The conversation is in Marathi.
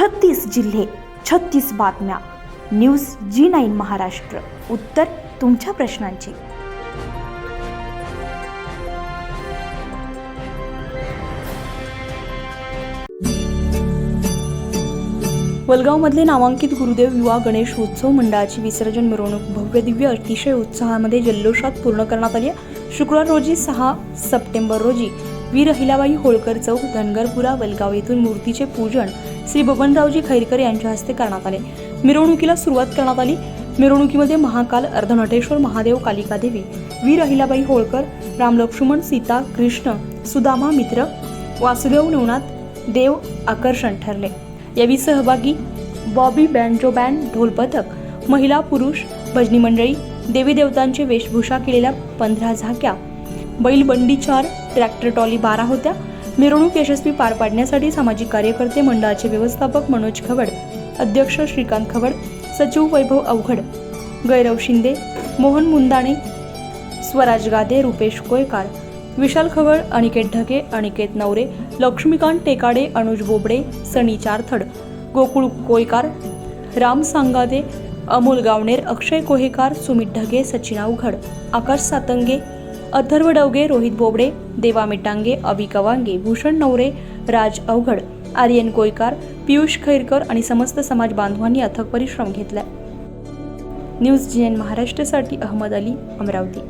छत्तीस जिल्हे छत्तीस बातम्या. News G nine Maharashtra. उत्तर तुमच्या प्रश्नांची. वलगावमधले नामांकित गुरुदेव युवा गणेश उत्सव मंडळाची विसर्जन मिरवणूक भव्य दिव्य अतिशय उत्साहामध्ये जल्लोषात पूर्ण करण्यात आली शुक्रवार रोजी सहा सप्टेंबर रोजी वीर अहिलाबाई होळकर चौक धनगरपुरा वलगाव येथून मूर्तीचे पूजन श्री बबनरावजी खैरकर यांच्या हस्ते करण्यात आले. मिरवणुकीला सुरुवात करण्यात आली. मिरवणुकीमध्ये महाकाल अर्धनटेश्वर महादेव कालिका देवी वीर अहिलाबाई होळकर रामलक्ष्मण सीता कृष्ण सुदामा मित्र वासुदेव नवनाथ देव आकर्षण ठरले. यावेळी सहभागी बॉबी बँजो बँड ढोल पथक महिला पुरुष भजनी मंडळी देवी देवतांची वेशभूषा केलेल्या पंधरा झाक्या बैलबंडी चार ट्रॅक्टर ट्रॉली बारा होत्या मिरवणूक यशस्वी पार पाडण्यासाठी सामाजिक कार्यकर्ते मंडळाचे व्यवस्थापक मनोज खवड अध्यक्ष श्रीकांत खवड सचिव वैभव अवघड गैरव शिंदे मोहन मुंदाणे स्वराज गादे रुपेश कोयकार विशाल खवळ अनिकेत ढगे अनिकेत नवरे लक्ष्मीकांत टेकाडे अनुज बोबडे सनी चारथड गोकुळ कोयकार राम सांगादे अमोल गावणेर अक्षय कोहेकार सुमित ढगे सचिन अवघड आकाश सातंगे अथर्व डवगे रोहित बोबडे देवा मिटांगे अभि कवांगे भूषण नवरे राज अवघड आर्यन कोयकार पियुष खैरकर आणि समस्त समाज बांधवांनी अथक परिश्रम घेतला न्यूज जी एन महाराष्ट्रासाठी अहमद अली अमरावती.